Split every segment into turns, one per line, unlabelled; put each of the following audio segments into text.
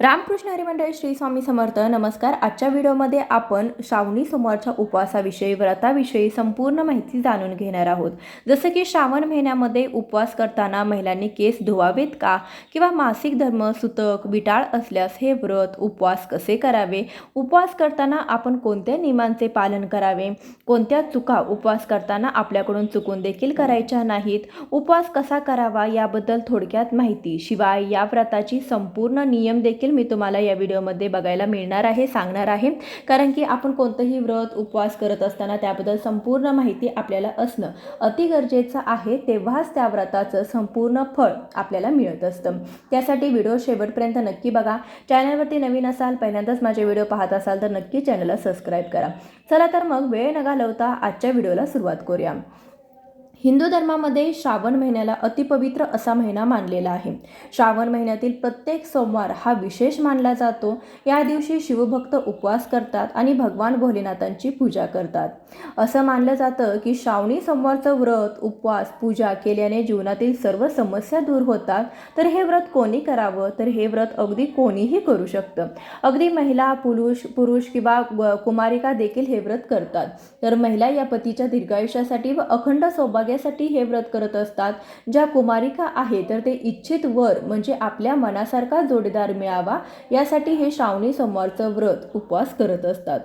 रामकृष्ण हरिमंडळी श्री स्वामी समर्थ नमस्कार. आजच्या व्हिडिओमध्ये आपण श्रावणी सोमवारच्या उपवासाविषयी व्रताविषयी संपूर्ण माहिती जाणून घेणार आहोत. जसं की श्रावण महिन्यामध्ये उपवास करताना महिलांनी केस धुवावेत का? किंवा मासिक धर्म सुतक विटाळ असल्यास हे व्रत उपवास कसे करावे? उपवास करताना आपण कोणत्या नियमांचे पालन करावे? कोणत्या चुका उपवास करताना आपल्याकडून चुकून देखील करायच्या नाहीत? उपवास कसा करावा याबद्दल थोडक्यात माहिती. शिवाय या व्रताची संपूर्ण नियम देखील मी तुम्हाला या व्हिडिओमध्ये बघायला मिळणार आहे सांगणार आहे. कारण की आपण कोणतंही व्रत उपवास करत असताना त्याबद्दल संपूर्ण माहिती आपल्याला असणं अति गरजेचं आहे तेव्हाच त्या व्रताचं संपूर्ण फळ आपल्याला मिळत असतं. त्यासाठी व्हिडिओ शेवटपर्यंत नक्की बघा. चॅनलवरती नवीन असाल पहिल्यांदाच माझे व्हिडिओ पाहत असाल तर नक्की चॅनलला सबस्क्राईब करा. चला तर मग वेळ न घालवता आजच्या व्हिडिओला सुरुवात करूया. हिंदू धर्मामध्ये श्रावण महिन्याला अतिपवित्र असा महिना मानलेला आहे. श्रावण महिन्यातील प्रत्येक सोमवार हा विशेष मानला जातो. या दिवशी शिवभक्त उपवास करतात आणि भगवान भोलेनाथांची पूजा करतात. असं मानलं जातं की श्रावणी सोमवारचं व्रत उपवास पूजा केल्याने जीवनातील सर्व समस्या दूर होतात. तर हे व्रत कोणी करावं? तर हे व्रत अगदी कोणीही करू शकतं. अगदी महिला पुरुष पुरुष किंवा कुमारिका देखील हे व्रत करतात. तर महिला या पतीच्या दीर्घायुष्यासाठी व अखंड सौभाग्य सौभाग्यासाठी हे व्रत करत असतात. ज्या कुमारिका आहे तर ते इच्छित वर म्हणजे आपल्या मनासारखा जोडीदार मिळावा यासाठी हे श्रावणी सोमवारचं व्रत उपवास करत असतात.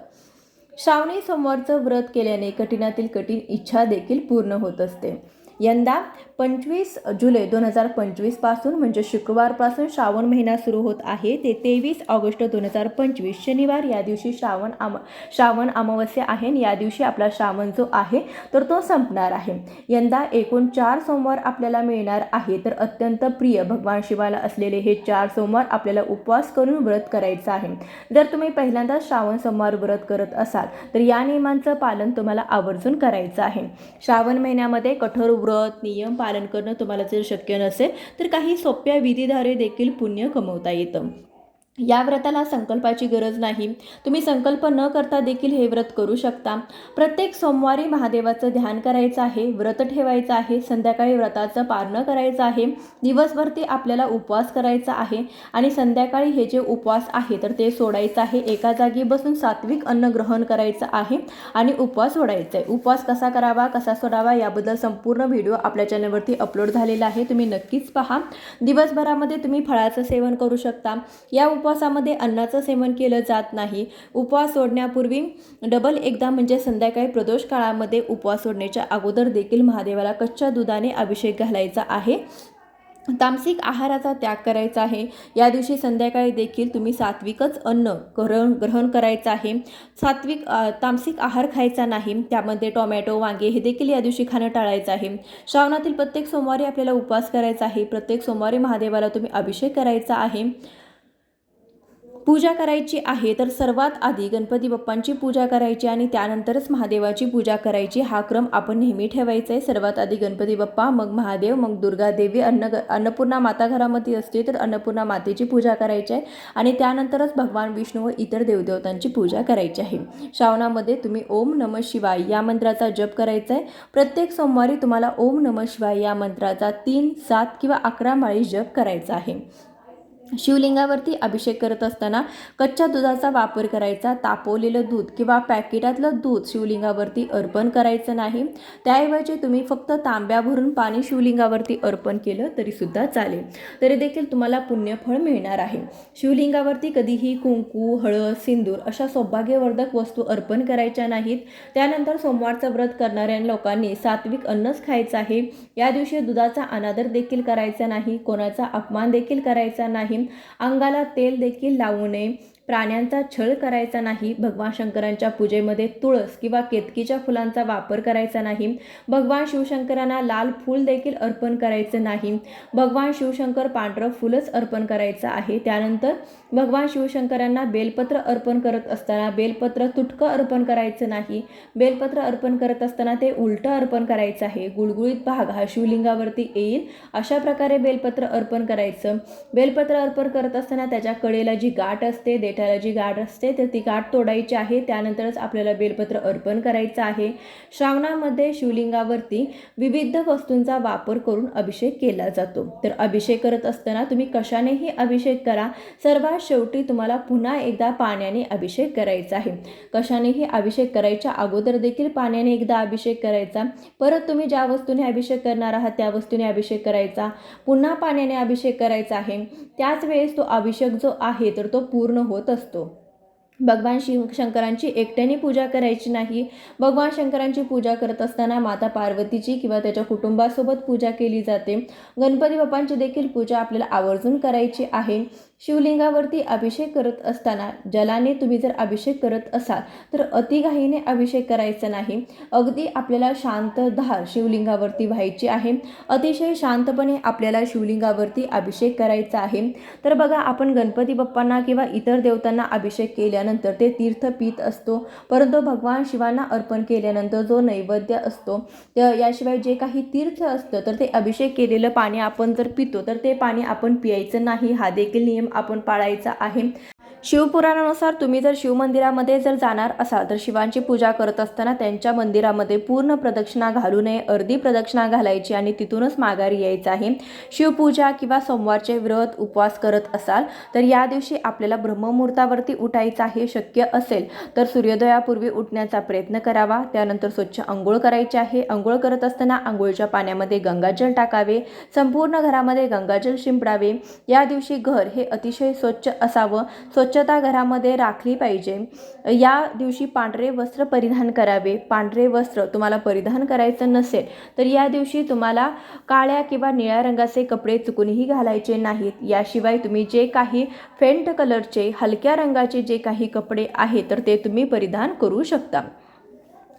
श्रावणी सोमवारचं व्रत केल्याने कठीणातील कठीण इच्छा देखील पूर्ण होत असते. यंदा पंचवीस जुलै दोन हजार पंचवीसपासून म्हणजे शुक्रवारपासून श्रावण महिना सुरू होत आहे. ते तेवीस ऑगस्ट दोन हजार पंचवीस शनिवार या दिवशी श्रावण आम श्रावण अमावस्या आहे आणि या दिवशी आपला श्रावण जो आहे तर तो संपणार आहे. यंदा एकूण चार सोमवार आपल्याला मिळणार आहे तर अत्यंत प्रिय भगवान शिवाला असलेले हे चार सोमवार आपल्याला उपवास करून व्रत करायचं आहे. जर तुम्ही पहिल्यांदा श्रावण सोमवार व्रत करत असाल तर या नियमांचं पालन तुम्हाला आवर्जून करायचं आहे. श्रावण महिन्यामध्ये कठोर व्रत नियम पालन करणं तुम्हाला जर शक्य नसेल तर काही सोप्या विधीद्वारे देखील पुण्य कमवता येतं. या व्रताला संकल्पाची गरज नाही. तुम्ही संकल्प न करता देखील हे व्रत करू शकता. प्रत्येक सोमवारी महादेवाचं ध्यान करायचं आहे व्रत ठेवायचं आहे संध्याकाळी व्रताचं पारणं करायचं आहे दिवसभर ते आपल्याला उपवास करायचा आहे आणि संध्याकाळी हे जे उपवास आहे तर ते सोडायचं आहे. एका जागी बसून सात्विक अन्न ग्रहण करायचं आहे आणि उपवास सोडायचा आहे उपवास कसा करावा कसा सोडावा याबद्दल संपूर्ण व्हिडिओ आपल्या चॅनलवरती अपलोड झालेला आहे. तुम्ही नक्कीच पहा. दिवसभरामध्ये तुम्ही फळाचं सेवन करू शकता. या उपवासामध्ये अन्नाचं सेवन केलं जात नाही. उपवास सोडण्यापूर्वी डबल एकदा म्हणजे संध्याकाळी प्रदोष काळामध्ये उपवास सोडण्याच्या अगोदर देखील महादेवाला कच्च्या दुधाने अभिषेक घालायचा आहे. तामसिक आहाराचा त्याग करायचा आहे. या दिवशी संध्याकाळी देखील तुम्ही सात्विकच अन्न ग्रहण ग्रहण करायचं आहे. सात्विक तामसिक आहार खायचा नाही. त्यामध्ये टोमॅटो वांगे हे देखील या दिवशी खाणं टाळायचं आहे. श्रावणातील प्रत्येक सोमवारी आपल्याला उपवास करायचा आहे. प्रत्येक सोमवारी महादेवाला तुम्ही अभिषेक करायचा आहे. पूजा करायची आहे तर सर्वात आधी गणपती बाप्पांची पूजा करायची आणि त्यानंतरच महादेवाची पूजा करायची हा क्रम आपण नेहमी ठेवायचा आहे. सर्वात आधी गणपती बाप्पा मग महादेव मग दुर्गा देवी अन्न अन्नपूर्णा माता घरामध्ये असते तर अन्नपूर्णा मातेची पूजा करायची आहे आणि त्यानंतरच भगवान विष्णू व इतर देवदेवतांची पूजा करायची आहे. श्रावणामध्ये तुम्ही ओम नम शिवाय या मंत्राचा जप करायचा आहे. प्रत्येक सोमवारी तुम्हाला ओम नम शिवाय या मंत्राचा तीन सात किंवा अकरा माळी जप करायचा आहे. शिवलिंगावरती अभिषेक करत असताना कच्च्या दुधाचा वापर करायचा तापवलेलं दूध किंवा पॅकेटातलं दूध शिवलिंगावरती अर्पण करायचं नाही. त्याऐवजी तुम्ही फक्त तांब्या भरून पाणी शिवलिंगावरती अर्पण केलं तरीसुद्धा चालेल. तरी देखील तुम्हाला पुण्यफळ मिळणार आहे. शिवलिंगावरती कधीही कुंकू हळद सिंदूर अशा सौभाग्यवर्धक वस्तू अर्पण करायच्या नाहीत. त्यानंतर सोमवारचं व्रत करणाऱ्या लोकांनी सात्विक अन्नच खायचं आहे. या दिवशी दुधाचा अनादर देखील करायचा नाही कोणाचा अपमान देखील करायचा नाही. अंगाला तेल देखील लावू नये. प्राण्यांचा छळ करायचा नाही भगवान शंकरांच्या पूजेमध्ये तुळस किंवा केतकीच्या फुलांचा वापर करायचा नाही भगवान शिवशंकरांना लाल फूल देखील अर्पण करायचं नाही भगवान शिवशंकर पांढरं फुलच अर्पण करायचं आहे. त्यानंतर भगवान शिवशंकरांना बेलपत्र अर्पण करत असताना बेलपत्र तुटकं अर्पण करायचं नाही. बेलपत्र अर्पण करत असताना ते उलटं अर्पण करायचं आहे. गुळगुळीत भाग हा शिवलिंगावरती येईल अशा प्रकारे बेलपत्र अर्पण करायचं. बेलपत्र अर्पण करत असताना त्याच्या कडेला जी गाठ असते त्याला जी गाठ असते तर ती गाठ तोडायची आहे. त्यानंतरच आपल्याला बेलपत्र अर्पण करायचं आहे. श्रावणामध्ये शिवलिंगावरती विविध वस्तूंचा वापर करून अभिषेक केला जातो. तर अभिषेक करत असताना तुम्ही कशानेही अभिषेक करा. सर्वात शेवटी तुम्हाला पुन्हा एकदा पाण्याने अभिषेक करायचा आहे. कशानेही अभिषेक करायच्या अगोदर देखील पाण्याने एकदा अभिषेक करायचा. परत तुम्ही ज्या वस्तूने अभिषेक करणार आहात त्या वस्तूने अभिषेक करायचा. पुन्हा पाण्याने अभिषेक करायचा आहे. त्याच वेळेस तो अभिषेक जो आहे तर तो पूर्ण होत असतो. भगवान शिव शंकरांची एकट्याने पूजा करायची नाही. भगवान शंकरांची पूजा करत असताना माता पार्वतीची किंवा त्याच्या कुटुंबासोबत पूजा केली जाते. गणपती बाप्पांची देखील पूजा आपल्याला आवर्जून करायची आहे. शिवलिंगावरती अभिषेक करत असताना जलाने तुम्ही जर अभिषेक करत असाल तर अतिघाईने अभिषेक करायचा नाही. अगदी आपल्याला शांत धार शिवलिंगावरती व्हायची आहे. अतिशय शांतपणे आपल्याला शिवलिंगावरती अभिषेक करायचा आहे. तर बघा आपण गणपती बाप्पांना किंवा इतर देवतांना अभिषेक केल्यानंतर ते तीर्थ पित असतो. परंतु भगवान शिवांना अर्पण केल्यानंतर जो नैवेद्य असतो त्या याशिवाय जे काही तीर्थ असतं तर ते अभिषेक केलेलं पाणी आपण जर पितो तर ते पाणी आपण पियायचं नाही. हा देखील नियम आपण पाळायचा आहे. शिवपुराणानुसार तुम्ही जर शिवमंदिरामध्ये जर जाणार असाल तर शिवांची पूजा करत असताना त्यांच्या मंदिरामध्ये पूर्ण प्रदक्षिणा घालू नये अर्धी प्रदक्षिणा घालायची आणि तिथूनच माघारी यायचं आहे. शिवपूजा किंवा सोमवारचे व्रत उपवास करत असाल तर या दिवशी आपल्याला ब्रह्ममुहूर्तावरती उठायचं आहे शक्य असेल तर सूर्योदयापूर्वी उठण्याचा प्रयत्न करावा. त्यानंतर स्वच्छ आंघोळ करायची आहे. आंघोळ करत असताना आंघोळच्या पाण्यामध्ये गंगाजल टाकावे. संपूर्ण घरामध्ये गंगाजल शिंपडावे. या दिवशी घर हे अतिशय स्वच्छ असावं. स्वच्छ स्वच्छता घरामध्ये राखली पाहिजे. या दिवशी पांढरे वस्त्र परिधान करावे. पांढरे वस्त्र तुम्हाला परिधान करायचं नसेल तर या दिवशी तुम्हाला काळ्या किंवा निळ्या रंगाचे कपडे चुकूनही घालायचे नाहीत. याशिवाय तुम्ही जे काही फेंट कलरचे हलक्या रंगाचे जे काही कपडे आहेत तर ते तुम्ही परिधान करू शकता.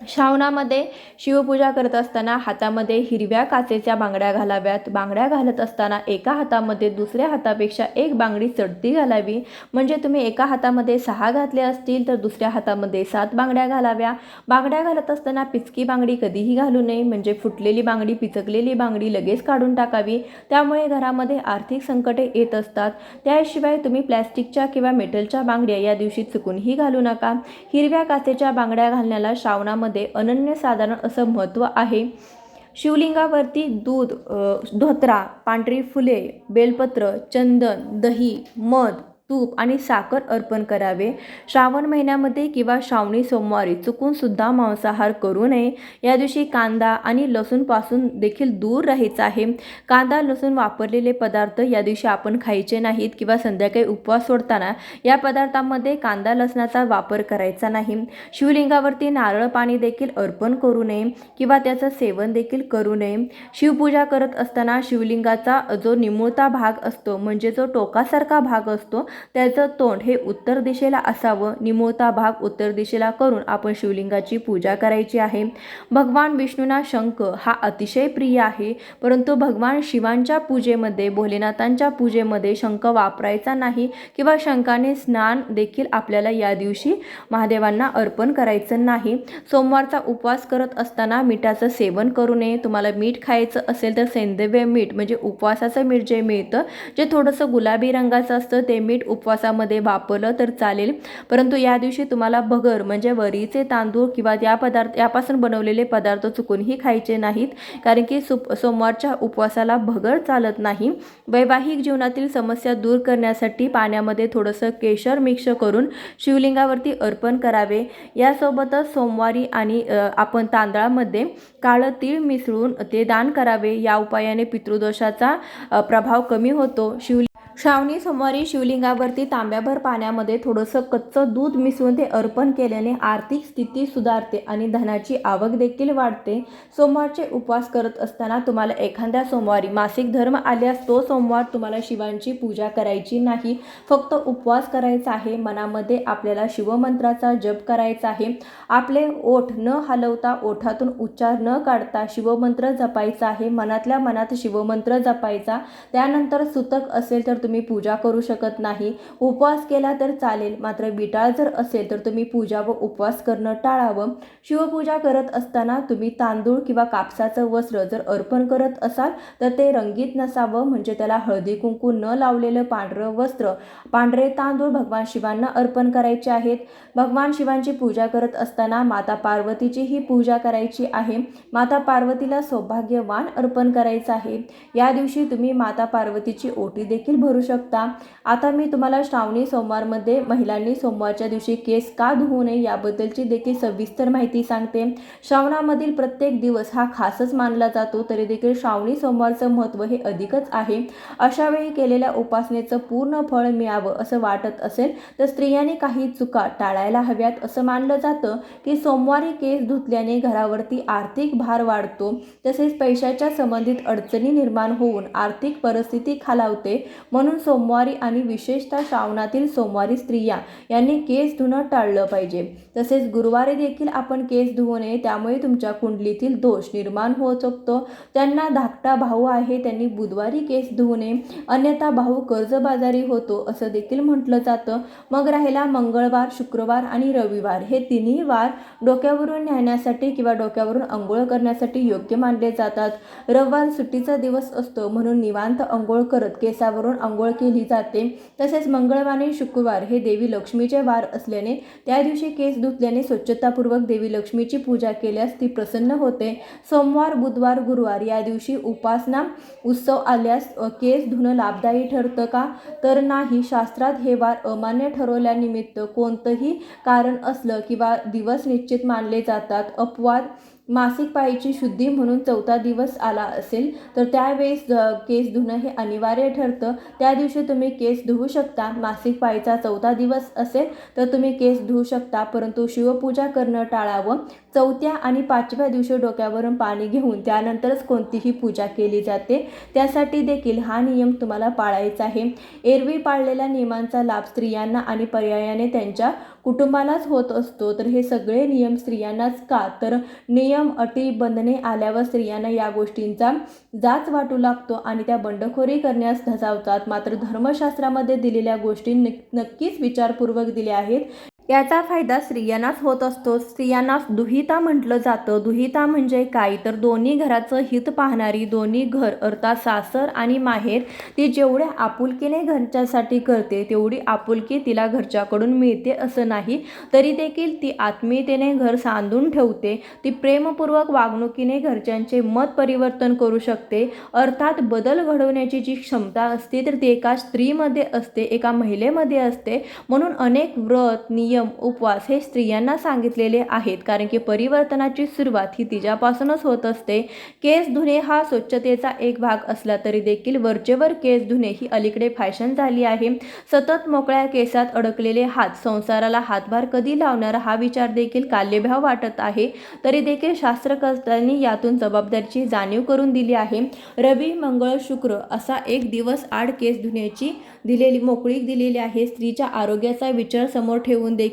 श्रावणामध्ये शिवपूजा करत असताना हातामध्ये हिरव्या काचेच्या बांगड्या घालाव्यात. बांगड्या घालत असताना एका हातामध्ये दुसऱ्या हातापेक्षा एक बांगडी चढती घालावी. म्हणजे तुम्ही एका हातामध्ये सहा घातले असतील तर दुसऱ्या हातामध्ये सात बांगड्या घालाव्या. बांगड्या घालत असताना पिचकी बांगडी कधीही घालू नये. म्हणजे फुटलेली बांगडी पिचकलेली बांगडी लगेच काढून टाकावी. त्यामुळे घरामध्ये आर्थिक संकटे येत असतात. त्याशिवाय तुम्ही प्लॅस्टिकच्या किंवा मेटलच्या बांगड्या या दिवशी चुकूनही घालू नका. हिरव्या काचेच्या बांगड्या घालण्याला श्रावणामध्ये मध्ये अनन्यसाधारण असं महत्त्व आहे. शिवलिंगावरती दूध धोत्रा पांढरी फुले बेलपत्र चंदन दही मध तूप आणि साखर अर्पण करावे. श्रावण महिन्यामध्ये किंवा श्रावणी सोमवारी चुकूनसुद्धा मांसाहार करू नये. या दिवशी कांदा आणि लसूणपासून देखील दूर राहायचं आहे. कांदा लसूण वापरलेले पदार्थ या दिवशी आपण खायचे नाहीत किंवा संध्याकाळी उपवास सोडताना या पदार्थांमध्ये कांदा लसणाचा वापर करायचा नाही. शिवलिंगावरती नारळ पाणी देखील अर्पण करू नये किंवा त्याचं सेवन देखील करू नये. शिवपूजा करत असताना शिवलिंगाचा जो निमुळता भाग असतो म्हणजे जो टोकासारखा भाग असतो त्याचं तोंड हे उत्तर दिशेला असावं. निमोता भाग उत्तर दिशेला करून आपण शिवलिंगाची पूजा करायची आहे. भगवान विष्णूंना शंख हा अतिशय प्रिय आहे. परंतु भगवान शिवांच्या पूजेमध्ये भोलेनाथांच्या पूजेमध्ये शंख वापरायचा नाही किंवा शंखाने स्नान देखील आपल्याला या दिवशी महादेवांना अर्पण करायचं नाही. सोमवारचा उपवास करत असताना मिठाचं सेवन करू नये. तुम्हाला मीठ खायचं असेल तर सेंदव्य मीठ म्हणजे उपवासाचं मीठ जे मिळतं जे थोडंसं गुलाबी रंगाचं असतं ते मीठ उपवासामध्ये वापरलं तर चालेल. परंतु या दिवशी तुम्हाला भगर म्हणजे वरीचे तांदूळ किंवा या पदार्थ यापासून बनवलेले पदार्थ चुकूनही खायचे नाहीत. कारण की सुप सोमवारच्या उपवासाला भगर चालत नाही. वैवाहिक जीवनातील समस्या दूर करण्यासाठी पाण्यामध्ये थोडंसं केशर मिक्स करून शिवलिंगावरती अर्पण करावे. यासोबतच सोमवारी आणि आपण तांदळामध्ये काळं तीळ मिसळून ते दान करावे. या उपायाने पितृदोषाचा प्रभाव कमी होतो. शिव श्रावणी सोमवारी शिवलिंगावरती तांब्याभर पाण्यामध्ये थोडंसं कच्चं दूध मिसळून ते अर्पण केल्याने आर्थिक स्थिती सुधारते आणि धनाची आवक देखील वाढते. सोमवारचे उपवास करत असताना तुम्हाला एखाद्या सोमवारी मासिक धर्म आल्यास तो सोमवार तुम्हाला शिवांची पूजा करायची नाही. फक्त उपवास करायचा आहे. मनामध्ये आपल्याला शिवमंत्राचा जप करायचा आहे. आपले ओठ न हलवता ओठातून उच्चार न काढता शिवमंत्र जपायचा आहे. मनातल्या मनात शिवमंत्र जपायचा. त्यानंतर सुतक असेल तर तुम्ही पूजा करू शकत नाही. उपवास केला तर चालेल. मात्र बिटाळ जर असेल तर तुम्ही पूजा व उपवास करणं टाळावं. शिवपूजा करत असताना तुम्ही तांदूळ किंवा कापसाचं वस्त्र जर अर्पण करत असाल तर ते रंगीत नसावं. म्हणजे त्याला हळदी कुंकू न लावलेलं पांढरं वस्त्र. पांढरे तांदूळ भगवान शिवांना अर्पण करायचे आहेत. भगवान शिवांची पूजा करत असताना माता पार्वतीचीही पूजा करायची आहे. माता पार्वतीला सौभाग्यवान अर्पण करायचं आहे. या दिवशी तुम्ही माता पार्वतीची ओटी देखील भरू शकता. आता मी तुम्हाला श्रावणी सोमवारमध्ये महिलांनी सोमवारच्या दिवशी केस का धुवू नये याबद्दलची देखील सविस्तर माहिती सांगते. श्रावणामधील प्रत्येक दिवस हा खासच मानला जातो तरी देखील श्रावणी सोमवारचं महत्त्व हे अधिकच आहे. अशा वेळी केलेल्या उपासनेचं पूर्ण फळ मिळावं असं वाटत असेल तर स्त्रियांनी काही चुका टाळायला हव्यात असं मानलं जातं की सोमवारी केस धुतल्याने घरावरती आर्थिक भार वाढतो. तसेच पैशाच्या संबंधित अडचणी निर्माण होऊन आर्थिक परिस्थिती खालावते. म्हणून सोमवारी आणि विशेषतः श्रावणातील सोमवारी स्त्रिया यांनी केस धुणं टाळलं पाहिजे. तसेच गुरुवारी देखील आपण केस धुवू नये त्यामुळे तुमच्या कुंडलीतील दोष निर्माण होऊ शकतो. त्यांना धाकटा भाऊ आहे त्यांनी बुधवारी केस धुवू नये. अन्यथा भाऊ कर्जबाजारी होतो असं देखील म्हटलं जातं. मग राहिला मंगळवार शुक्रवार आणि रविवार. हे तिन्ही वार डोक्यावरून न्याण्यासाठी किंवा डोक्यावरून अंघोळ करण्यासाठी योग्य मानले जातात. रविवार सुट्टीचा दिवस असतो म्हणून निवांत अंघोळ करत केसावरून आंघोळ केली जाते. तसेच मंगळवार आणि शुक्रवार हे देवी लक्ष्मीचे वार असल्याने त्या दिवशी केस धुतल्याने स्वच्छतापूर्वक देवी लक्ष्मीची पूजा केल्यास ती प्रसन्न होते. सोमवार बुधवार गुरुवार या दिवशी उपासना उत्सव आल्यास केस धुणं लाभदायी ठरतं का? तर नाही. शास्त्रात हे वार अमान्य ठरवल्यानिमित्त कोणतंही कारण असलं किंवा दिवस निश्चित मानले जातात. अपवाद मासिक पाळीची शुद्धी म्हणून चौथा दिवस आला असेल तर त्यावेळेस केस धुणं हे अनिवार्य ठरतं. त्या दिवशी तुम्ही केस धुवू शकता. मासिक पाळीचा चौथा दिवस असेल तर तुम्ही केस धुवू शकता. परंतु शिवपूजा करणं टाळावं. चौथ्या आणि पाचव्या दिवशी डोक्यावरून पाणी घेऊन त्यानंतरच कोणतीही पूजा केली जाते. त्यासाठी देखील हा नियम तुम्हाला पाळायचा आहे. एरवी पाळलेल्या नियमांचा लाभ स्त्रियांना आणि पर्यायाने त्यांच्या कुटुंबालाच होत असतो तर हे सगळे नियम स्त्रियांनाच का? तर नियम अटी बंधने आल्यावर स्त्रियांना या गोष्टींचा जाच वाटू लागतो आणि त्या बंडखोरी करण्यास धजावतात. मात्र धर्मशास्त्रामध्ये दिलेल्या गोष्टी नक्कीच विचारपूर्वक दिल्या आहेत. याचा फायदा स्त्रियांनाच होत असतो. स्त्रियांनाच दुहिता म्हटलं जातं. दुहिता म्हणजे काय? तर दोन्ही घराचं हित पाहणारी दोन्ही घर अर्थात सासर आणि माहेर ती जेवढ्या आपुलकीने घरच्यासाठी करते तेवढी आपुलकी तिला घरच्याकडून मिळते असं नाही. तरी देखील ती आत्मीयतेने घर सांधून ठेवते. ती प्रेमपूर्वक वागणुकीने घरच्यांचे मत परिवर्तन करू शकते. अर्थात बदल घडवण्याची जी क्षमता असते तर ती एका स्त्रीमध्ये असते एका महिलेमध्ये असते. म्हणून अनेक व्रत नियम उपवास हे स्त्रियांना सांगितलेले आहेत. कारण की परिवर्तनाची सुरुवात ही तिच्यापासूनच होत असते. केस धुणे हा स्वच्छतेचा एक भाग असला तरी देखील वरचेवर केस धुणे ही अलीकडे फॅशन झाली आहे. सतत मोकळ्या केसात अडकलेले हात संसाराला हातभार कधी लावणार हा विचार देखील काल्यभाव वाटत आहे. तरी देखील शास्त्रकर्त्यांनी यातून जबाबदारीची जाणीव करून दिली आहे. रवी मंगळ शुक्र असा एक दिवस आड केस धुण्याची दिलेली मोकळीक दिलेली आहे. स्त्रीच्या आरोग्याचा विचार समोर ठेवून देखील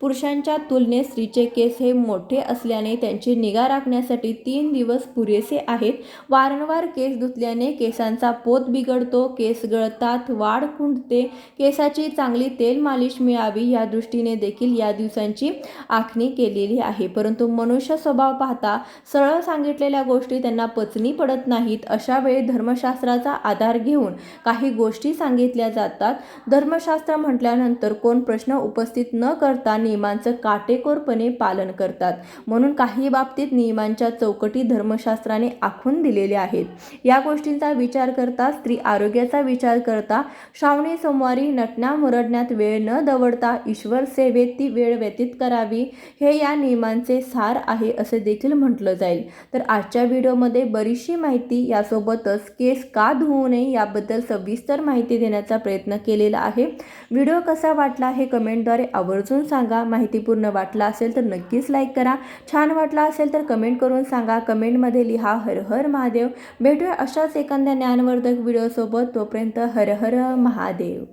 पुरुषांच्या तुलनेत स्त्रीचे केस हे मोठे असल्याने त्यांची निगा राखण्यासाठी तीन दिवस पुरेसे आहेत. वारंवार केस धुतल्याने केसांचा पोत बिघडतो केस गळतात वाढ खुंटते केसाची चांगली तेल मालिश मिळावी या दृष्टीने देखील या दिवसांची आखणी केलेली आहे. परंतु मनुष्य स्वभाव पाहता सरळ सांगितलेल्या गोष्टी त्यांना पचनी पडत नाहीत. अशा वेळी धर्मशास्त्राचा आधार घेऊन काही गोष्टी सांगितल्या जातात. धर्मशास्त्र म्हटल्यानंतर कोण प्रश्न उपस्थित न करता नियमांचं काटेकोरपणे पालन करतात. म्हणून काही बाबतीत नियमांच्या चौकटी धर्मशास्त्राने आखून दिलेल्या आहेत. या गोष्टींचा विचार करता स्त्री आरोग्याचा विचार करता श्रावणी सोमवारी नटण्या मुरडण्यात वेळ न दवडता ईश्वर सेवेत ती वेळ व्यतीत करावी हे या नियमांचे सार आहे असे देखील म्हटलं जाईल. तर आजच्या व्हिडिओमध्ये बरीचशी माहिती यासोबतच केस का धुवू नये याबद्दल सविस्तर माहिती देण्याचा प्रयत्न केलेला आहे. व्हिडिओ कसा वाटला हे कमेंटद्वारे आवर्जून सांगा. माहितीपूर्ण वाटला असेल तर नक्कीच लाईक करा. छान वाटला असेल तर कमेंट करून सांगा. कमेंटमध्ये लिहा हर हर महादेव. भेटूया अशाच एखाद्या ज्ञानवर्धक व्हिडिओसोबत तोपर्यंत हर हर महादेव.